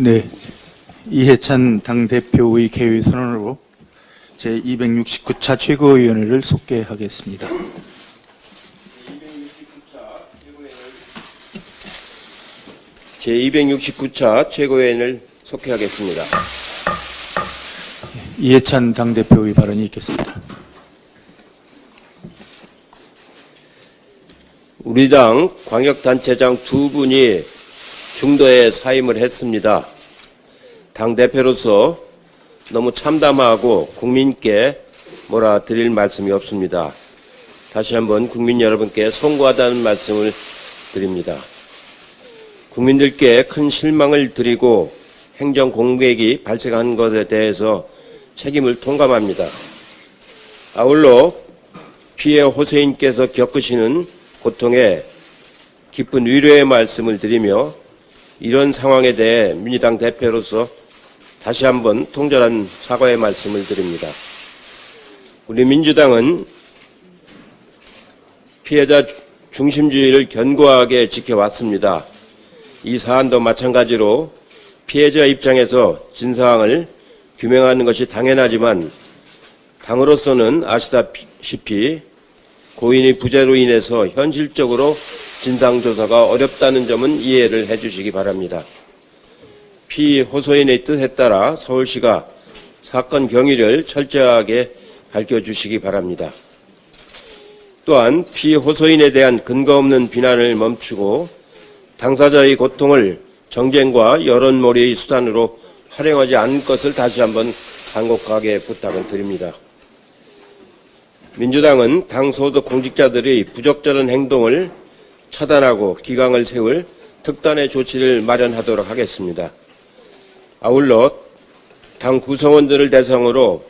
네. 이해찬 당대표의 개의 선언으로 제269차 최고위원회를 속개하겠습니다. 제269차 최고위원을 속회하겠습니다. 이해찬 당대표의 발언이 있겠습니다. 우리 당 광역단체장 두 분이 중도에 사임을 했습니다. 당대표로서 너무 참담하고 국민께 뭐라 드릴 말씀이 없습니다. 다시 한번 국민 여러분께 송구하다는 말씀을 드립니다. 국민들께 큰 실망을 드리고 행정 공백이 발생한 것에 대해서 책임을 통감합니다. 아울러 피해 호세인께서 겪으시는 고통에 깊은 위로의 말씀을 드리며 이런 상황에 대해 민주당 대표로서 다시 한번 통절한 사과의 말씀을 드립니다. 우리 민주당은 피해자 중심주의를 견고하게 지켜왔습니다. 이 사안도 마찬가지로 피해자 입장에서 진상을 규명하는 것이 당연하지만 당으로서는 아시다시피 고인의 부재로 인해서 현실적으로 진상조사가 어렵다는 점은 이해를 해주시기 바랍니다. 피호소인의 뜻에 따라 서울시가 사건 경위를 철저하게 밝혀주시기 바랍니다. 또한 피호소인에 대한 근거 없는 비난을 멈추고 당사자의 고통을 정쟁과 여론몰이의 수단으로 활용하지 않을 것을 다시 한번 간곡하게 부탁을 드립니다. 민주당은 당 소속 공직자들의 부적절한 행동을 차단하고 기강을 세울 특단의 조치를 마련하도록 하겠습니다. 아울러 당 구성원들을 대상으로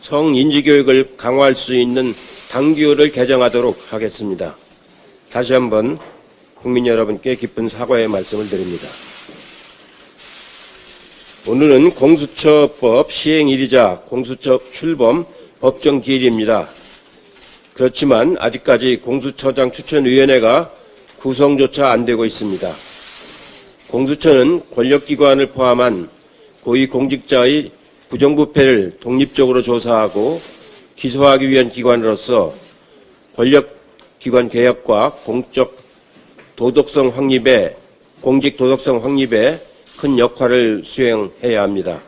성인지 교육을 강화할 수 있는 당규를 개정하도록 하겠습니다. 다시 한번 국민 여러분께 깊은 사과의 말씀을 드립니다. 오늘은 공수처법 시행일이자 공수처 출범 법정 기일입니다. 그렇지만 아직까지 공수처장 추천위원회가 구성조차 안 되고 있습니다. 공수처는 권력기관을 포함한 고위공직자의 부정부패를 독립적으로 조사하고 기소하기 위한 기관으로서 권력기관 개혁과 공적 도덕성 확립에 공직 도덕성 확립에 큰 역할을 수행해야 합니다.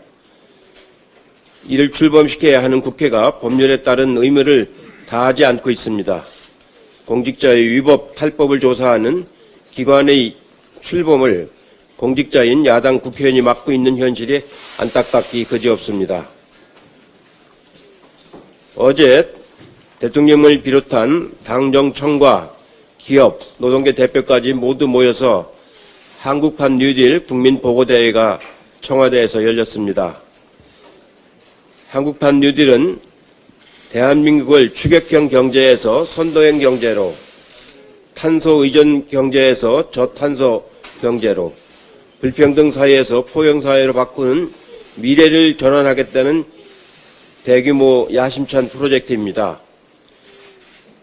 이를 출범시켜야 하는 국회가 법률에 따른 의무를 다하지 않고 있습니다. 공직자의 위법 탈법을 조사하는 기관의 출범을 공직자인 야당 국회의원이 맡고 있는 현실이 안타깝기 그지없습니다. 어제 대통령을 비롯한 당정청과 기업, 노동계 대표까지 모두 모여서 한국판 뉴딜 국민보고대회가 청와대에서 열렸습니다. 한국판 뉴딜은 대한민국을 추격형 경제에서 선도형 경제로, 탄소 의존 경제에서 저탄소 경제로, 불평등 사회에서 포용 사회로 바꾸는 미래를 전환하겠다는 대규모 야심찬 프로젝트입니다.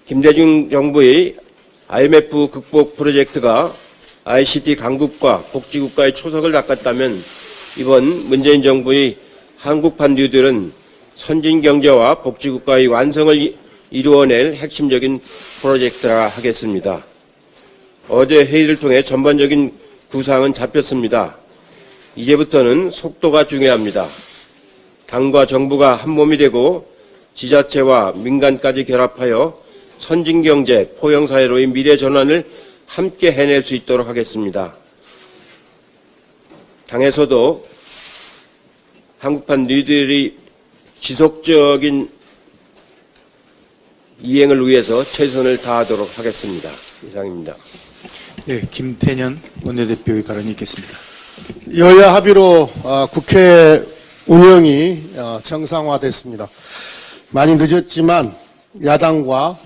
김대중 정부의 IMF 극복 프로젝트가 ICT 강국과 복지국가의 초석을 닦았다면 이번 문재인 정부의 한국판 뉴딜은 선진 경제와 복지국가의 완성을 이- 이루어낼 핵심적인 프로젝트라 하겠습니다. 어제 회의를 통해 전반적인 구상은 잡혔습니다. 이제부터는 속도가 중요합니다. 당과 정부가 한 몸이 되고 지자체와 민간까지 결합하여 선진경제, 포용사회로의 미래 전환을 함께 해낼 수 있도록 하겠습니다. 당에서도 한국판 뉴딜이 지속적인 이행을 위해서 최선을 다하도록 하겠습니다. 이상입니다. 네, 김태년 원내대표의 발언이 있겠습니다. 여야 합의로 어, 국회 운영이 어, 정상화됐습니다. 많이 늦었지만 야당과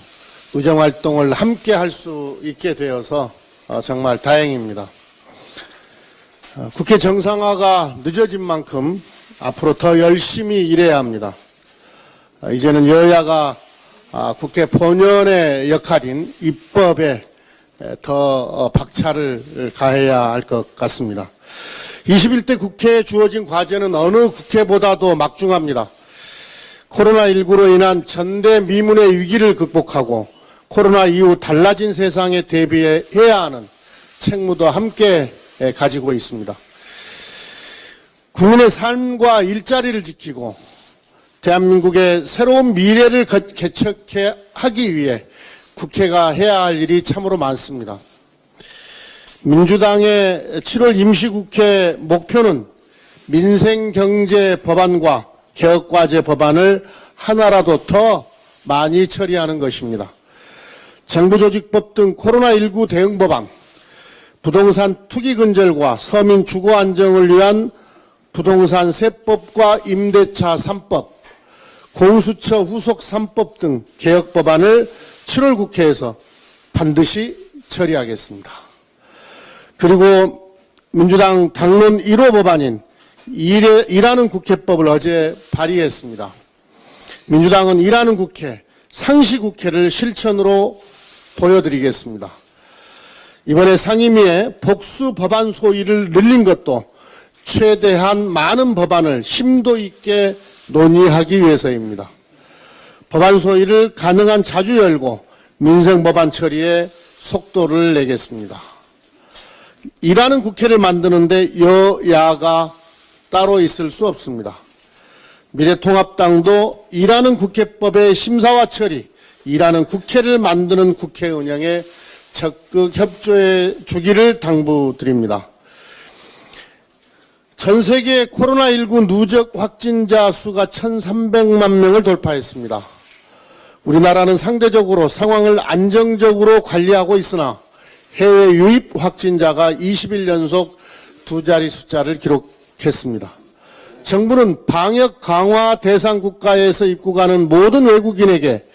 의정활동을 함께 할 수 있게 되어서 어, 정말 다행입니다. 어, 국회 정상화가 늦어진 만큼 앞으로 더 열심히 일해야 합니다. 어, 이제는 여야가 아, 국회 본연의 역할인 입법에 에, 더 어, 박차를 가해야 할 것 같습니다. 21대 국회에 주어진 과제는 어느 국회보다도 막중합니다. 코로나19로 인한 전대 미문의 위기를 극복하고 코로나 이후 달라진 세상에 대비해야 하는 책무도 함께 예, 가지고 있습니다. 국민의 삶과 일자리를 지키고 대한민국의 새로운 미래를 거- 개척해 하기 위해 국회가 해야 할 일이 참으로 많습니다. 민주당의 7월 임시국회 목표는 민생경제 법안과 개혁과제 법안을 하나라도 더 많이 처리하는 것입니다. 정부조직법 등 코로나19 대응 법안, 부동산 투기 근절과 서민 주거 안정을 위한 부동산 세법과 임대차 3법, 공수처 후속 3법 등 개혁 법안을 7월 국회에서 반드시 처리하겠습니다. 그리고 민주당 당론 1호 법안인 일하는 국회법을 어제 발의했습니다. 민주당은 일하는 국회, 상시국회를 실천으로 보여드리겠습니다. 이번에 상임위에 복수 법안 소위를 늘린 것도 최대한 많은 법안을 심도 있게 논의하기 위해서입니다. 법안 소위를 가능한 자주 열고 민생 법안 처리에 속도를 내겠습니다. 일하는 국회를 만드는데 여야가 따로 있을 수 없습니다. 미래통합당도 일하는 국회법의 심사와 처리, 일하는 국회를 만드는 국회 운영에 적극 협조해 주기를 당부드립니다. 전 세계 코로나19 누적 확진자 수가 1,300만 명을 돌파했습니다. 우리나라는 상대적으로 상황을 안정적으로 관리하고 있으나 해외 유입 확진자가 20일 연속 두 자리 숫자를 기록했습니다. 정부는 방역 강화 대상 국가에서 입국하는 모든 외국인에게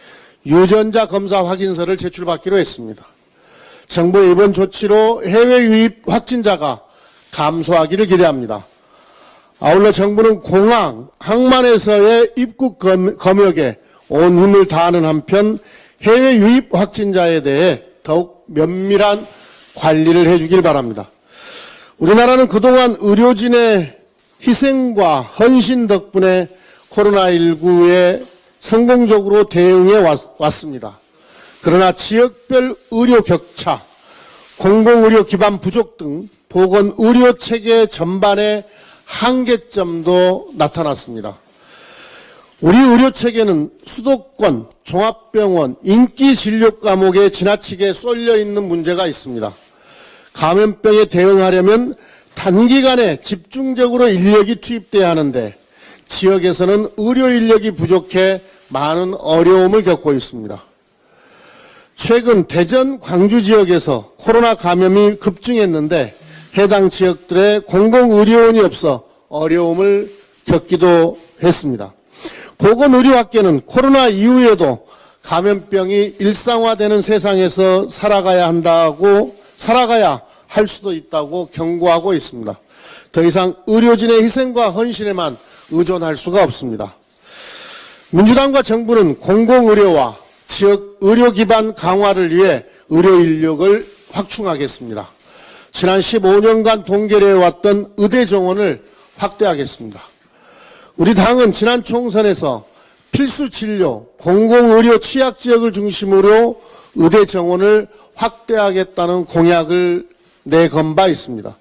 유전자 검사 확인서를 제출받기로 했습니다. 정부의 이번 조치로 해외 유입 확진자가 감소하기를 기대합니다. 아울러 정부는 공항, 항만에서의 입국 검- 검역에 온 힘을 다하는 한편 해외 유입 확진자에 대해 더욱 면밀한 관리를 해주길 바랍니다. 우리나라는 그동안 의료진의 희생과 헌신 덕분에 코로나19에 성공적으로 대응해 왔, 왔습니다. 그러나 지역별 의료 격차, 공공의료 기반 부족 등 보건 의료 체계 전반의 한계점도 나타났습니다. 우리 의료 체계는 수도권, 종합병원, 인기 진료 과목에 지나치게 쏠려 있는 문제가 있습니다. 감염병에 대응하려면 단기간에 집중적으로 인력이 투입돼야 하는데 지역에서는 의료 인력이 부족해 많은 어려움을 겪고 있습니다. 최근 대전, 광주 지역에서 코로나 감염이 급증했는데 해당 지역들의 공공의료원이 없어 어려움을 겪기도 했습니다. 보건의료학계는 코로나 이후에도 감염병이 일상화되는 세상에서 살아가야 한다고 살아가야 할 수도 있다고 경고하고 있습니다. 더 이상 의료진의 희생과 헌신에만 의존할 수가 없습니다. 민주당과 정부는 공공의료와 지역 의료 기반 강화를 위해 의료 인력을 확충하겠습니다. 지난 15년간 동결해 왔던 의대 정원을 확대하겠습니다. 우리 당은 지난 총선에서 필수 진료, 공공의료 취약 지역을 중심으로 의대 정원을 확대하겠다는 공약을 내건 바 있습니다.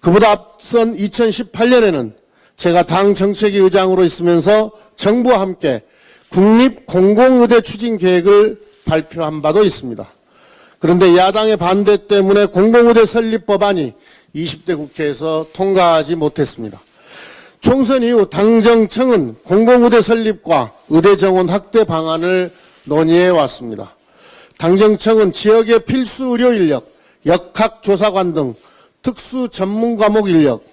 그보다 앞선 2018년에는 제가 당 정책위 의장으로 있으면서 정부와 함께 국립 공공의대 추진 계획을 발표한 바도 있습니다. 그런데 야당의 반대 때문에 공공의대 설립 법안이 20대 국회에서 통과하지 못했습니다. 총선 이후 당정청은 공공의대 설립과 의대 정원 확대 방안을 논의해 왔습니다. 당정청은 지역의 필수 의료 인력, 역학조사관 등 특수 전문 과목 인력,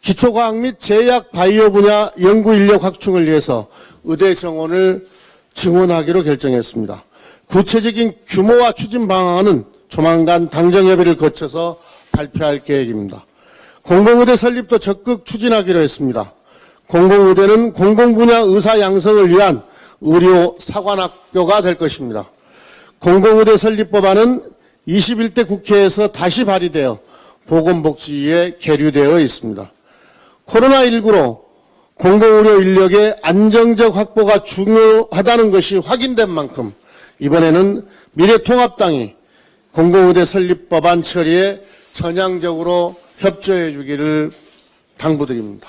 기초과학 및 제약 바이오 분야 연구 인력 확충을 위해서 의대 정원을 증원하기로 결정했습니다. 구체적인 규모와 추진 방안은 조만간 당정협의를 거쳐서 발표할 계획입니다. 공공의대 설립도 적극 추진하기로 했습니다. 공공의대는 공공분야 의사 양성을 위한 의료 사관학교가 될 것입니다. 공공의대 설립 법안은 21대 국회에서 다시 발의되어 보건복지위에 계류되어 있습니다. 코로나19로 공공의료 인력의 안정적 확보가 중요하다는 것이 확인된 만큼 이번에는 미래통합당이 공공의대 설립 법안 처리에 전향적으로 협조해 주기를 당부드립니다.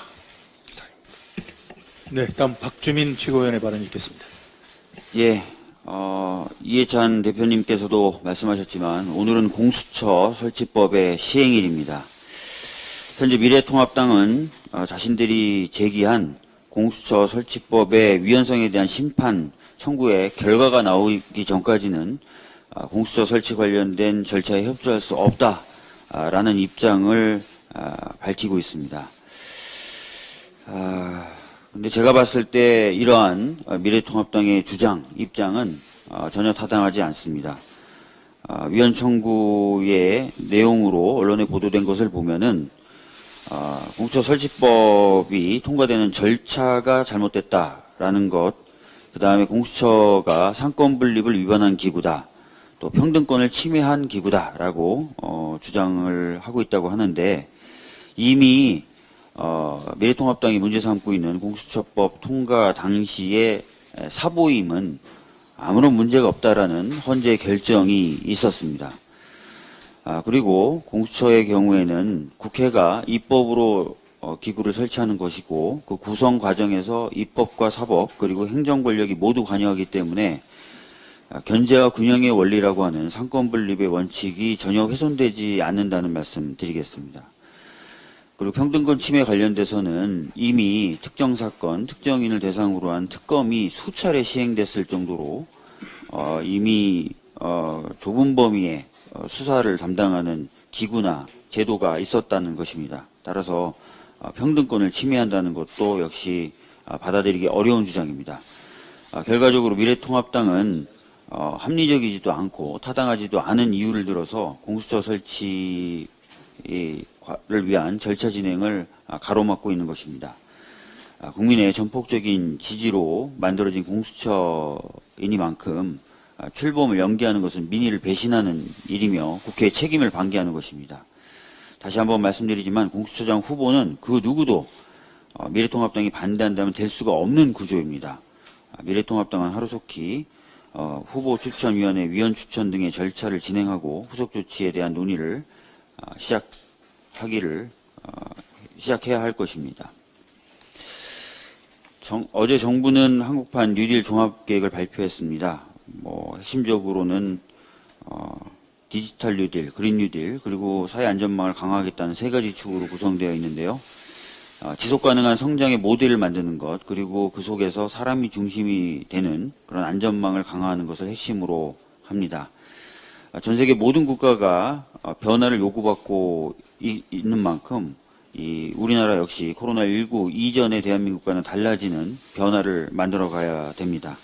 네, 다음 박주민 최고위원의 발언이 있겠습니다. 예, 어, 이해찬 대표님께서도 말씀하셨지만 오늘은 공수처 설치법의 시행일입니다. 현재 미래통합당은 어, 자신들이 제기한 공수처 설치법의 위헌성에 대한 심판 청구의 결과가 나오기 전까지는 아, 공수처 설치 관련된 절차에 협조할 수 없다 라는 입장을 아, 밝히고 있습니다. 아, 근데 제가 봤을 때 이러한 어, 미래통합당의 주장, 입장은 어, 전혀 타당하지 않습니다. 아, 위헌 청구의 내용으로 언론에 보도된 것을 보면은 아, 공수처 설치법이 통과되는 절차가 잘못됐다라는 것, 그 다음에 공수처가 상권 분립을 위반한 기구다, 또 평등권을 침해한 기구다라고 어, 주장을 하고 있다고 하는데 이미 어, 미래통합당이 문제 삼고 있는 공수처법 통과 당시의 에, 사보임은 아무런 문제가 없다라는 헌재 결정이 있었습니다. 아, 그리고 공수처의 경우에는 국회가 입법으로 어, 기구를 설치하는 것이고 그 구성 과정에서 입법과 사법 그리고 행정 권력이 모두 관여하기 때문에 아, 견제와 균형의 원리라고 하는 상권 분립의 원칙이 전혀 훼손되지 않는다는 말씀 드리겠습니다. 그리고 평등권 침해 관련돼서는 이미 특정 사건, 특정인을 대상으로 한 특검이 수차례 시행됐을 정도로 어, 이미 어, 좁은 범위의 어, 수사를 담당하는 기구나 제도가 있었다는 것입니다. 따라서 어, 평등권을 침해한다는 것도 역시 아, 받아들이기 어려운 주장입니다. 아, 결과적으로 미래통합당은 어, 합리적이지도 않고 타당하지도 않은 이유를 들어서 공수처 설치 를 위한 절차 진행을 아, 가로막고 있는 것입니다. 아, 국민의 전폭적인 지지로 만들어진 공수처이니만큼 아, 출범을 연기하는 것은 민의를 배신하는 일이며 국회의 책임을 방기하는 것입니다. 다시 한번 말씀드리지만 공수처장 후보는 그 누구도 어, 미래통합당이 반대한다면 될 수가 없는 구조입니다. 아, 미래통합당은 하루속히 어, 후보 추천위원회 위원 추천 등의 절차를 진행하고 후속 조치에 대한 논의를 아, 시작하기를 어, 시작해야 할 것입니다. 정- 어제 정부는 한국판 뉴딜 종합계획을 발표했습니다. 뭐 핵심적으로는 어, 디지털 뉴딜, 그린 뉴딜, 그리고 사회 안전망을 강화하겠다는 세 가지 축으로 구성되어 있는데요. 어, 지속 가능한 성장의 모델을 만드는 것, 그리고 그 속에서 사람이 중심이 되는 그런 안전망을 강화하는 것을 핵심으로 합니다. 아, 전 세계 모든 국가가 어, 변화를 요구받고 이- 있는 만큼 이 우리나라 역시 코로나19 이전의 대한민국과는 달라지는 변화를 만들어 가야 됩니다.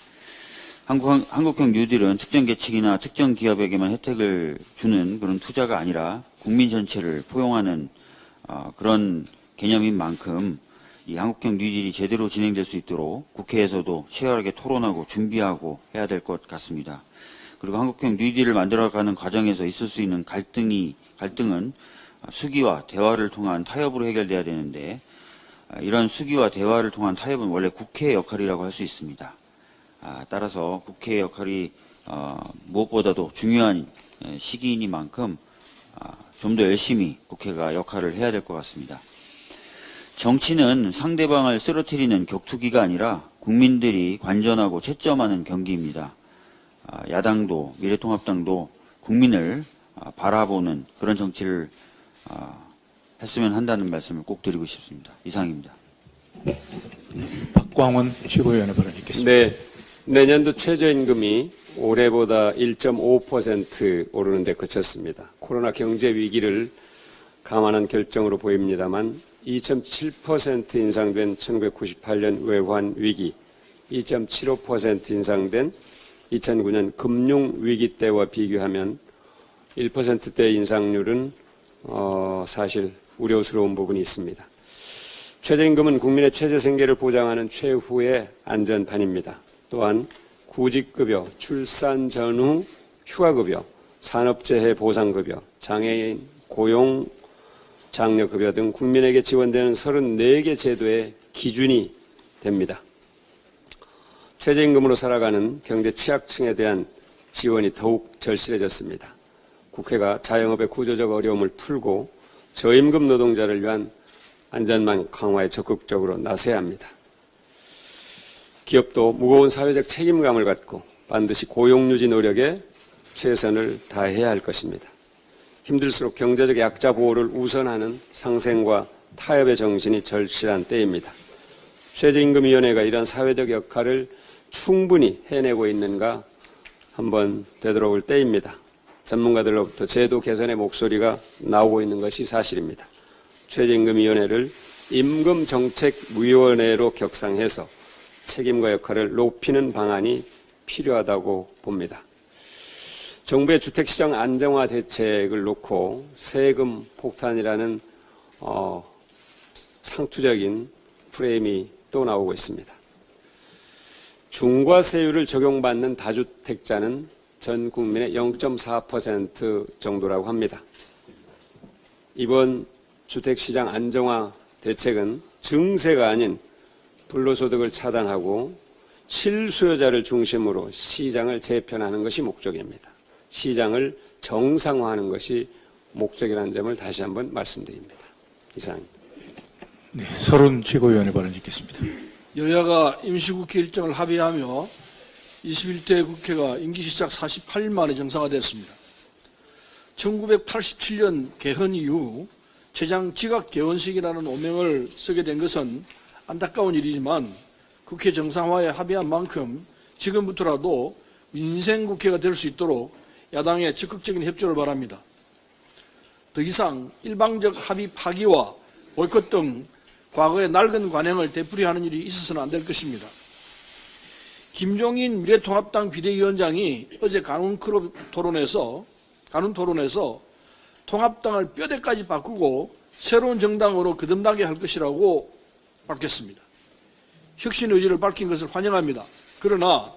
한국, 한국형 뉴딜은 특정 계층이나 특정 기업에게만 혜택을 주는 그런 투자가 아니라 국민 전체를 포용하는 어, 그런 개념인 만큼 이 한국형 뉴딜이 제대로 진행될 수 있도록 국회에서도 치열하게 토론하고 준비하고 해야 될 것 같습니다. 그리고 한국형 뉴딜을 만들어가는 과정에서 있을 수 있는 갈등이 갈등은 수기와 대화를 통한 타협으로 해결돼야 되는데 아, 이런 수기와 대화를 통한 타협은 원래 국회의 역할이라고 할 수 있습니다. 아, 따라서 국회의 역할이 어, 무엇보다도 중요한 에, 시기이니만큼 아, 좀더 열심히 국회가 역할을 해야 될 것 같습니다. 정치는 상대방을 쓰러뜨리는 격투기가 아니라 국민들이 관전하고 채점하는 경기입니다. 아, 야당도 미래통합당도 국민을 아, 바라보는 그런 정치를 아, 했으면 한다는 말씀을 꼭 드리고 싶습니다. 이상입니다. 박광원 최고위원의 발언이 있겠습니다. 네, 내년도 최저임금이 올해보다 1.5% 오르는 데 그쳤습니다. 코로나 경제 위기를 감안한 결정으로 보입니다만 2.7% 인상된 1998년 외환 위기, 2.75% 인상된 2009년 금융 위기 때와 비교하면 1%대 인상률은 어, 사실 우려스러운 부분이 있습니다. 최저임금은 국민의 최저 생계를 보장하는 최후의 안전판입니다. 또한 구직급여, 출산 전후 휴가급여, 산업재해 보상급여, 장애인 고용 장려급여 등 국민에게 지원되는 34개 제도의 기준이 됩니다. 최저임금으로 살아가는 경제 취약층에 대한 지원이 더욱 절실해졌습니다. 국회가 자영업의 구조적 어려움을 풀고 저임금 노동자를 위한 안전망 강화에 적극적으로 나서야 합니다. 기업도 무거운 사회적 책임감을 갖고 반드시 고용유지 노력에 최선을 다해야 할 것입니다. 힘들수록 경제적 약자 보호를 우선하는 상생과 타협의 정신이 절실한 때입니다. 최저임금위원회가 이런 사회적 역할을 충분히 해내고 있는가 한번 되돌아볼 때입니다. 전문가들로부터 제도 개선의 목소리가 나오고 있는 것이 사실입니다. 최저임금위원회를 임금정책위원회로 격상해서 책임과 역할을 높이는 방안이 필요하다고 봅니다. 정부의 주택시장 안정화 대책을 놓고 세금 폭탄이라는 어, 상투적인 프레임이 또 나오고 있습니다. 중과세율을 적용받는 다주택자는 전 국민의 0.4% 정도라고 합니다. 이번 주택시장 안정화 대책은 증세가 아닌 불로소득을 차단하고 실수요자를 중심으로 시장을 재편하는 것이 목적입니다. 시장을 정상화하는 것이 목적이라는 점을 다시 한번 말씀드립니다. 이상입니다. 네, 서른 최고위원의 발언 있겠습니다. 여야가 임시국회 일정을 합의하며 21대 국회가 임기 시작 48일 만에 정상화됐습니다. 1987년 개헌 이후 최장 지각 개원식이라는 오명을 쓰게 된 것은 안타까운 일이지만 국회 정상화에 합의한 만큼 지금부터라도 민생 국회가 될 수 있도록 야당의 적극적인 협조를 바랍니다. 더 이상 일방적 합의 파기와 보이콧 등 과거의 낡은 관행을 되풀이하는 일이 있어서는 안 될 것입니다. 김종인 미래통합당 비대위원장이 어제 간훈 토론에서 간훈 토론에서 통합당을 뼈대까지 바꾸고 새로운 정당으로 거듭나게 할 것이라고 밝혔습니다. 혁신 의지를 밝힌 것을 환영합니다. 그러나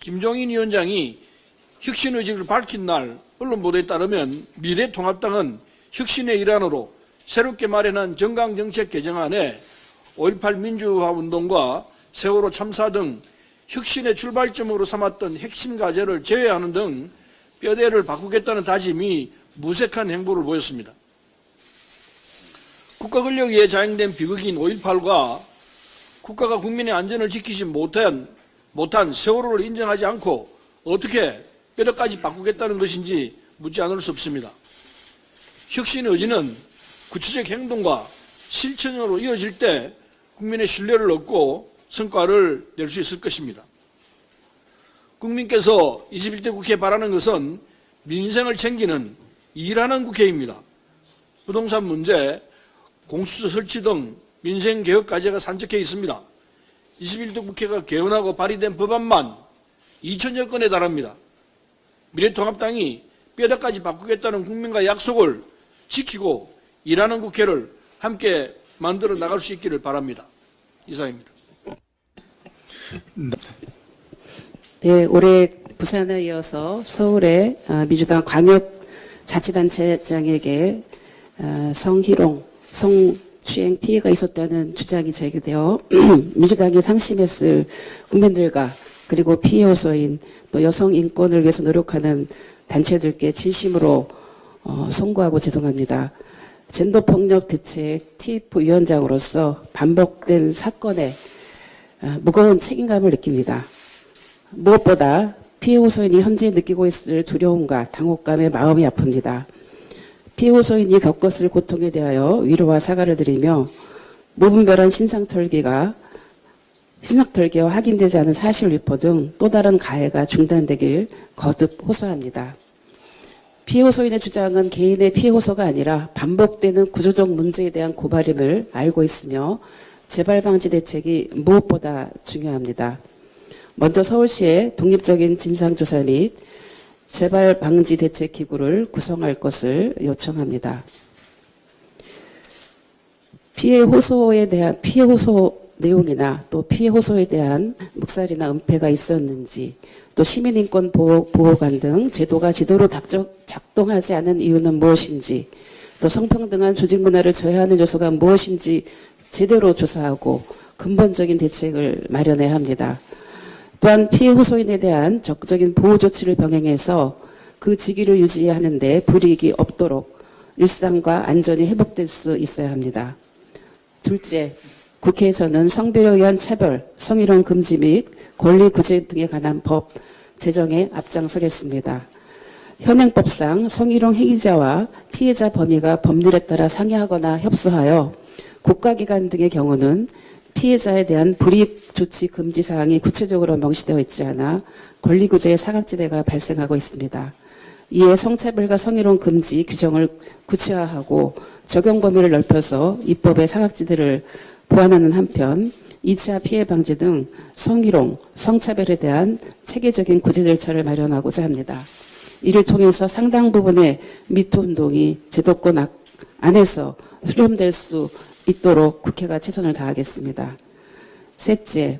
김종인 위원장이 혁신 의지를 밝힌 날 언론 보도에 따르면 미래통합당은 혁신의 일환으로 새롭게 마련한 정강정책 개정안에 5.18 민주화 운동과 세월호 참사 등 혁신의 출발점으로 삼았던 핵심 과제를 제외하는 등 뼈대를 바꾸겠다는 다짐이 무색한 행보를 보였습니다. 국가 권력에 의해 자행된 비극인 5.18과 국가가 국민의 안전을 지키지 못한, 못한 세월호를 인정하지 않고 어떻게 뼈대까지 바꾸겠다는 것인지 묻지 않을 수 없습니다. 혁신 의지는 구체적 행동과 실천으로 이어질 때 국민의 신뢰를 얻고 성과를 낼 수 있을 것입니다. 국민께서 21대 국회에 바라는 것은 민생을 챙기는 일하는 국회입니다. 부동산 문제, 공수처 설치 등 민생 개혁 과제가 산적해 있습니다. 21대 국회가 개헌하고 발의된 법안만 2천여 건에 달합니다. 미래통합당이 뼈대까지 바꾸겠다는 국민과 약속을 지키고 일하는 국회를 함께 만들어 나갈 수 있기를 바랍니다. 이상입니다. 네, 올해 부산에 이어서 서울의 어, 민주당 광역 자치단체장에게 어, 성희롱, 성추행 피해가 있었다는 주장이 제기되어 민주당이 상심했을 국민들과 그리고 피해 호소인 또 여성 인권을 위해서 노력하는 단체들께 진심으로 어, 송구하고 죄송합니다. 젠더 폭력 대책 TF 위원장으로서 반복된 사건에 어, 무거운 책임감을 느낍니다. 무엇보다 피해 호소인이 현재 느끼고 있을 두려움과 당혹감에 마음이 아픕니다. 피해 호소인이 겪었을 고통에 대하여 위로와 사과를 드리며 무분별한 신상 털기가 신상털기와 확인되지 않은 사실 유포 등 또 다른 가해가 중단되길 거듭 호소합니다. 피해 호소인의 주장은 개인의 피해 호소가 아니라 반복되는 구조적 문제에 대한 고발임을 알고 있으며 재발 방지 대책이 무엇보다 중요합니다. 먼저 서울시에 독립적인 진상조사 및 재발 방지 대책 기구를 구성할 것을 요청합니다. 피해 호소에 대한 피해 호소 내용이나 또 피해 호소에 대한 묵살이나 은폐가 있었는지 또 시민인권 보호, 보호관 등 제도가 제대로 작동하지 않은 이유는 무엇인지 또 성평등한 조직 문화를 저해하는 요소가 무엇인지 제대로 조사하고 근본적인 대책을 마련해야 합니다. 또한 피해 호소인에 대한 적극적인 보호 조치를 병행해서 그 직위를 유지하는데 불이익이 없도록 일상과 안전이 회복될 수 있어야 합니다. 둘째, 국회에서는 성별에 의한 차별, 성희롱 금지 및 권리 구제 등에 관한 법 제정에 앞장서겠습니다. 현행법상 성희롱 행위자와 피해자 범위가 법률에 따라 상이하거나 협소하여 국가기관 등의 경우는 피해자에 대한 불이익 조치 금지 사항이 구체적으로 명시되어 있지 않아 권리구제의 사각지대가 발생하고 있습니다. 이에 성차별과 성희롱 금지 규정을 구체화하고 적용 범위를 넓혀서 입법의 사각지대를 보완하는 한편 2차 피해 방지 등 성희롱, 성차별에 대한 체계적인 구제 절차를 마련하고자 합니다. 이를 통해서 상당 부분의 미투 운동이 제도권 악- 안에서 수렴될 수 있도록 국회가 최선을 다하겠습니다. 셋째,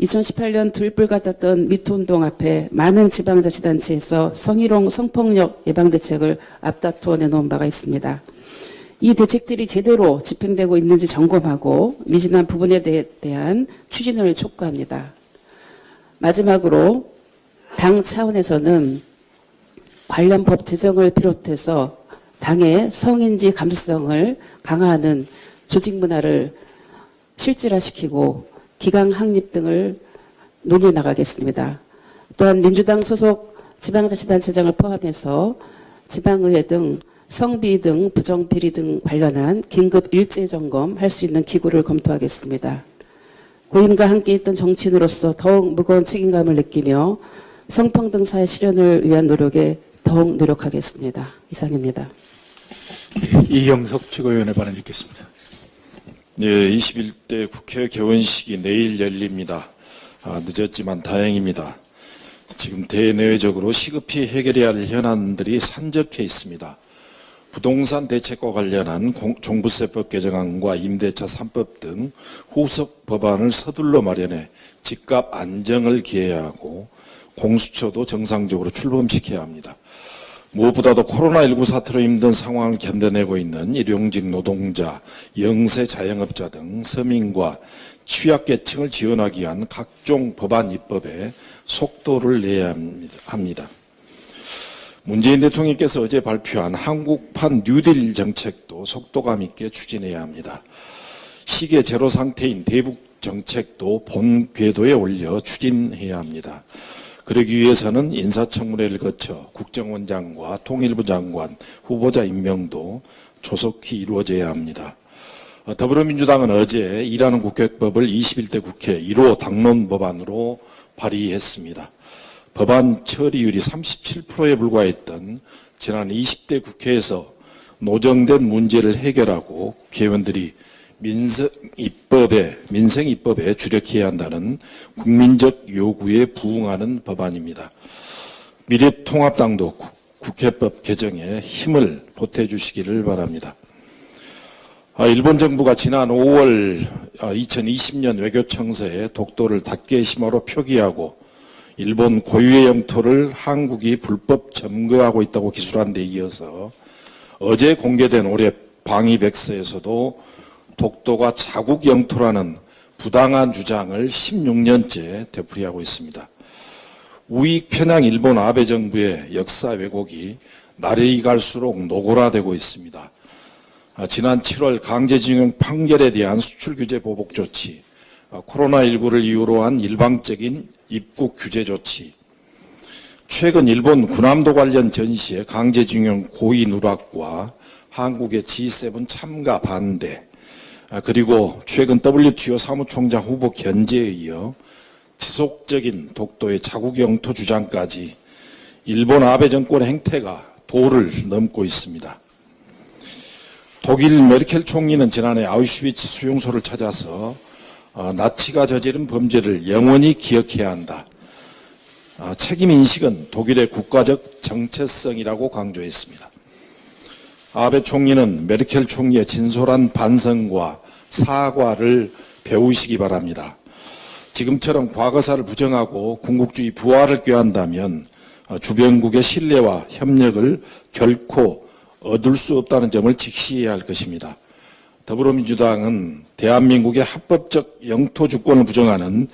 2018년 들불 같았던 미투 운동 앞에 많은 지방자치단체에서 성희롱, 성폭력 예방 대책을 앞다투어 내놓은 바가 있습니다. 이 대책들이 제대로 집행되고 있는지 점검하고 미진한 부분에 대- 대한 추진을 촉구합니다. 마지막으로 당 차원에서는 관련 법 제정을 비롯해서 당의 성인지 감수성을 강화하는 조직 문화를 실질화시키고 기강 확립 등을 논의해 나가겠습니다. 또한 민주당 소속 지방자치단체장을 포함해서 지방의회 등 성비 등 부정 비리 등 관련한 긴급 일제 점검 할 수 있는 기구를 검토하겠습니다. 고임과 함께 있던 정치인으로서 더욱 무거운 책임감을 느끼며 성평등 사회 실현을 위한 노력에 더욱 노력하겠습니다. 이상입니다. 이경석 최고위원의 발언 듣겠습니다. 네, 21대 국회 개원식이 내일 열립니다. 아, 늦었지만 다행입니다. 지금 대내외적으로 시급히 해결해야 할 현안들이 산적해 있습니다. 부동산 대책과 관련한 공- 종부세법 개정안과 임대차 3법 등 후속 법안을 서둘러 마련해 집값 안정을 기해야 하고 공수처도 정상적으로 출범시켜야 합니다. 무엇보다도 코로나19 사태로 힘든 상황을 견뎌내고 있는 일용직 노동자, 영세 자영업자 등 서민과 취약계층을 지원하기 위한 각종 법안 입법에 속도를 내야 합니다. 문재인 대통령께서 어제 발표한 한국판 뉴딜 정책도 속도감 있게 추진해야 합니다. 시계 제로 상태인 대북 정책도 본 궤도에 올려 추진해야 합니다. 그러기 위해서는 인사청문회를 거쳐 국정원장과 통일부 장관 후보자 임명도 조속히 이루어져야 합니다. 어, 더불어민주당은 어제 일하는 국회법을 21대 국회 1호 당론 법안으로 발의했습니다. 법안 처리율이 37%에 불과했던 지난 20대 국회에서 노정된 문제를 해결하고 국회의원들이 민생 입법에 민생 입법에 주력해야 한다는 국민적 요구에 부응하는 법안입니다. 미래통합당도 국- 국회법 개정에 힘을 보태주시기를 바랍니다. 아, 일본 정부가 지난 5월 2020년 외교청서에 독도를 닭개심화로 표기하고 일본 고유의 영토를 한국이 불법 점거하고 있다고 기술한 데 이어서 어제 공개된 올해 방위백서에서도 독도가 자국 영토라는 부당한 주장을 16년째 되풀이하고 있습니다. 우익 편향 일본 아베 정부의 역사 왜곡이 날이 갈수록 노골화되고 있습니다. 아, 지난 7월 강제징용 판결에 대한 수출 규제 보복 조치, 아, 코로나19를 이유로 한 일방적인 입국 규제 조치, 최근 일본 군함도 관련 전시의 강제징용 고의 누락과 한국의 G7 참가 반대, 아, 그리고 최근 WTO 사무총장 후보 견제에 이어 지속적인 독도의 자국 영토 주장까지 일본 아베 정권의 행태가 도를 넘고 있습니다. 독일 메르켈 총리는 지난해 아우슈비츠 수용소를 찾아서 어, 나치가 저지른 범죄를 영원히 기억해야 한다. 아, 책임 인식은 독일의 국가적 정체성이라고 강조했습니다. 아베 총리는 메르켈 총리의 진솔한 반성과 사과를 배우시기 바랍니다. 지금처럼 과거사를 부정하고 군국주의 부활을 꾀한다면 어, 주변국의 신뢰와 협력을 결코 얻을 수 없다는 점을 직시해야 할 것입니다. 더불어민주당은 대한민국의 합법적 영토 주권을 부정하는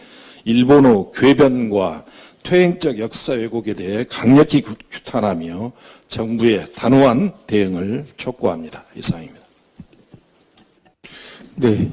일본의 궤변과 퇴행적 역사 왜곡에 대해 강력히 규- 규탄하며 정부의 단호한 대응을 촉구합니다. 이상입니다. 네,